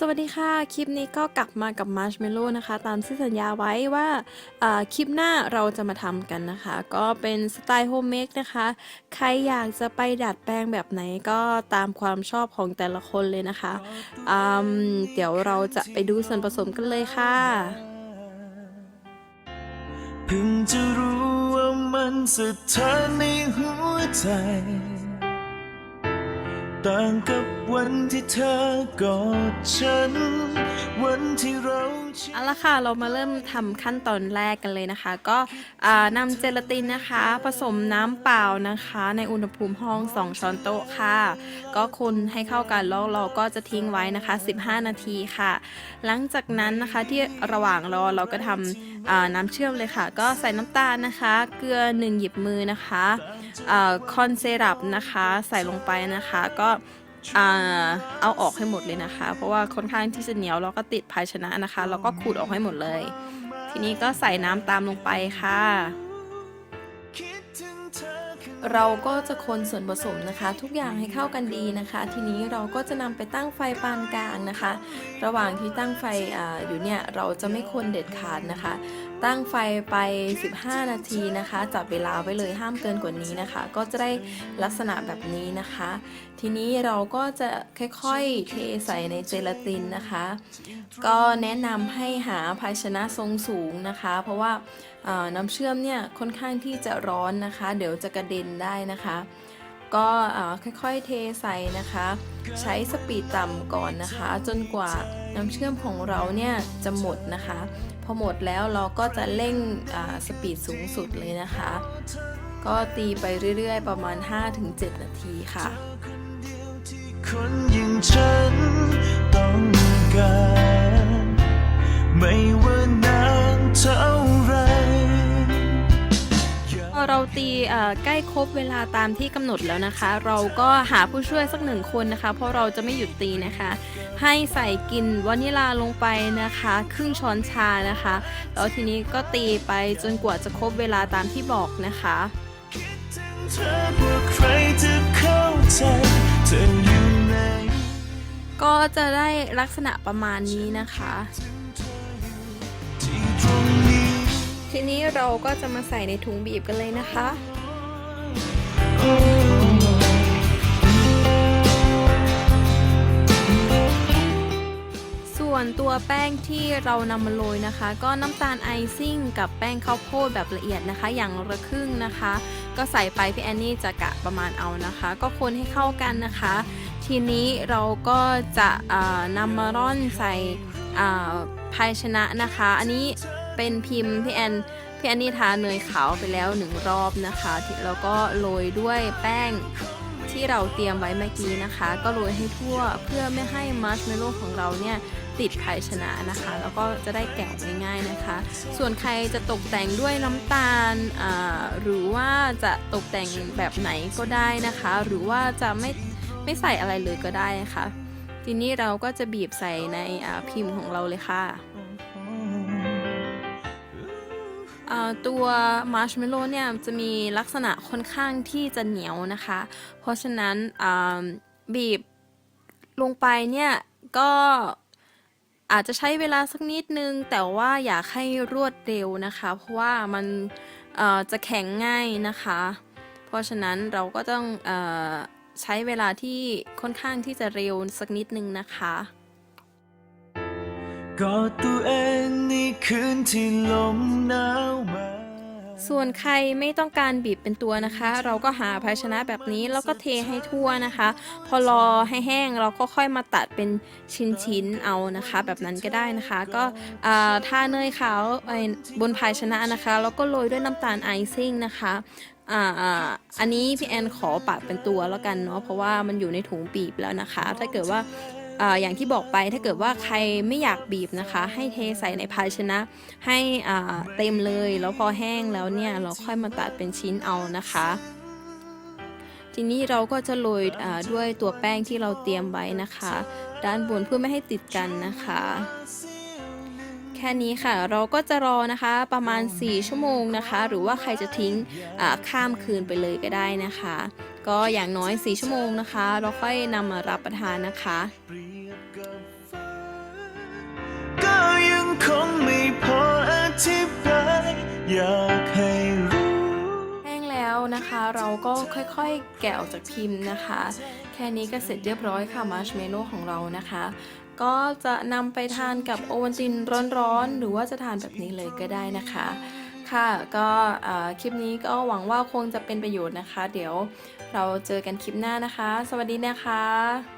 สวัสดีค่ะ คลิปนี้ก็กลับมากับมาร์ชเมลโล่นะคะ ตามที่สัญญาไว้ว่าาคลิปหน้าเราจะมาทำกันนะคะ ก็เป็นสไตล์โฮมเมดนะคะ ใครอยากจะไปดัดแปลงแบบไหนก็ตามความชอบของแต่ละคนเลยนะคะ เดี๋ยวเราจะไปดูส่วนผสมกันเลยค่ะ เพิ่งจะรู้ว่ามันสถานในหัวใจ ต่างกับวันที่เธอกอดฉัน วันที่เราเอาละค่ะ เรามาเริ่มทำขั้นตอนแรกกันเลยนะคะ ก็อ่านำเจลาตินนะคะ ผสมน้ำเปล่านะคะ ในอุณหภูมิห้อง 2 ช้อนโต๊ะค่ะ ก็คนให้เข้ากันแล้วเราก็จะทิ้งไว้นะคะ 15 นาทีค่ะ หลังจากนั้นนะคะที่ระหว่างรอเราก็ทำอ่าน้ำเชื่อมเลยค่ะ ก็ใส่น้ำตาลนะคะ เกลือ 1 หยิบมือนะคะ คอนเซรัปนะคะใส่ลงไปนะคะก็อเอาออกให้หมดเลยนะคะ เพราะว่าค่อนข้างที่จะเหนียวแล้วก็ติดภาชนะนะคะ แล้วก็ขูดออกให้หมดเลย ทีนี้ก็ใส่น้ำตามลงไปค่ะ เราก็จะคนส่วนผสมนะคะ ทุกอย่างให้เข้ากันดีนะคะ ทีนี้เราก็จะนำไปตั้งไฟปานกลางนะคะ ระหว่างที่ตั้งไฟออยู่เนี่ยเราจะไม่คนเด็ดขาดนะคะ ตั้งไฟไป 15 นาทีนะคะ จับเวลาไว้เลยห้ามเกินกว่านี้นะคะ ก็จะได้ลักษณะแบบนี้นะคะ ทีนี้เราก็จะค่อยๆเทใส่ในเจลาตินนะคะ ก็แนะนำให้หาภาชนะทรงสูงนะคะ เพราะว่าน้ำเชื่อมเนี่ยค่อนข้างที่จะร้อนนะคะ เดี๋ยวจะกระเด็นได้นะคะ ก็ค่อยๆเทใส่นะคะ ใช้สปีดต่ำก่อนนะคะ จนกว่าน้ำเชื่อมของเราเนี่ยจะหมดนะคะ พอหมดแล้วเราก็จะเร่งสปีดสูงสุดเลยนะคะ ก็ตีไปเรื่อยๆ ประมาณ 5-7 นาทีค่ะคนอย่างฉันต้องการไม่ว่า ตีใกล้ครบเวลาตามที่กำหนดแล้วนะคะ เราก็หาผู้ช่วยสักหนึ่งคนนะคะ เพราะเราจะไม่หยุดตีนะคะ ให้ใส่กินวานิลาลงไปนะคะ ครึ่งช้อนชานะคะแล้วทีนี้ก็ตีไปจนกว่าจะครบเวลาตามที่บอกนะคะก็จะได้ลักษณะประมาณนี้นะคะ ทีนี้เราก็จะมาใส่ในถุงบีบกันเลยนะคะส่วนตัวแป้งที่เรานำมาโรยนะคะ ก็น้ำตาลไอซิ่งกับแป้งข้าวโพดแบบละเอียดนะคะ อย่างละครึ่งนะคะ ก็ใส่ไปพี่แอนนี่จะกะประมาณเอานะคะ ก็คนให้เข้ากันนะคะ ทีนี้เราก็จะอ่านำมาร่อนใส่อ่าภาชนะนะคะ อันนี้ เป็นพิมพ์พี่แอนพี่แอนนี่ทาเนยขาวไปแล้วหนึ่งรอบนะคะแล้วก็โรยด้วยแป้งที่เราเตรียมไว้เมื่อกี้นะคะ ก็โรยให้ทั่วเพื่อไม่ให้มัชเมลโล่ของเราเนี่ยติดภาชนะนะคะ แล้วก็จะได้แกะง่ายๆนะคะ ส่วนใครจะตกแต่งด้วยน้ำตาลอ่าหรือว่าจะตกแต่งแบบไหนก็ได้นะคะ หรือว่าจะไม่ไม่ใส่อะไรเลยก็ได้นะคะทีนี้เราก็จะบีบใส่ในพิมพ์ของเราเลยค่ะ ตัวมาร์ชเมลโล่เนี่ยจะมีลักษณะค่อนข้างที่จะเหนียวนะคะ เพราะฉะนั้นบีบลงไปเนี่ยก็อาจจะใช้เวลาสักนิดนึง แต่ว่าอยากให้รวดเร็วนะคะ เพราะว่ามันจะแข็งง่ายนะคะ เพราะฉะนั้นเราก็ต้องอใช้เวลาที่ค่อนข้างที่จะเร็วสักนิดนึงนะคะ กอดตัวเองในคืนที่ลมหนาวมาส่วนใครไม่ต้องการบีบเป็นตัวนะคะ เราก็หาภาชนะแบบนี้แล้วก็เทให้ทั่วนะคะ พอรอให้แห้งเราก็ค่อยมาตัดเป็นชิ้นๆเอานะคะ แบบนั้นก็ได้นะคะ ก็อ่าทาเนยขาวไอ้บนภาชนะนะคะแล้วก็โรยด้วยน้ำตาลไอซิ่งนะคะอ,อันนี้พี่แอนขอปาดเป็นตัวแล้วกันเนาะเพราะว่ามันอยู่ในถุงบีบแล้วนะคะ ถ้าเกิดว่า ออย่างที่บอกไปถ้าเกิดว่าใครไม่อยากบีบนะคะ ให้เทใส่ในภาชนะ ให้เต็มเลย แล้วพอแห้งแล้วเนี่ยเราค่อยมาตัดเป็นชิ้นเอานะคะ ทีนี้เราก็จะโรยด้วยตัวแป้งที่เราเตรียมไว้นะคะ ด้านบนเพื่อไม่ให้ติดกันนะคะแค่นี้ค่ะเราก็จะรอนะคะประมาณ 4 ชั่วโมงนะคะ หรือว่าใครจะทิ้งข้ามคืนไปเลยก็ได้นะคะ ก็อย่างน้อย 4 ชั่วโมงนะคะ เราค่อยนำมารับประทานนะคะก็ยังคงม่พออธิบายอยากให้แห้งแล้วนะคะเราก็ค่อยๆ แกะออกจากพิมพ์นะคะ แค่นี้ก็เสร็จเรียบร้อยค่ะมาร์ชเมลโล่ของเรานะคะ ก็จะนำไปทานกับโอวัลตินร้อนๆ หรือว่าจะทานแบบนี้เลยก็ได้นะคะ ค่ะก็คลิปนี้ก็หวังว่าคงจะเป็นประโยชน์นะคะ เดี๋ยว เราเจอกันคลิปหน้านะคะ สวัสดีนะคะ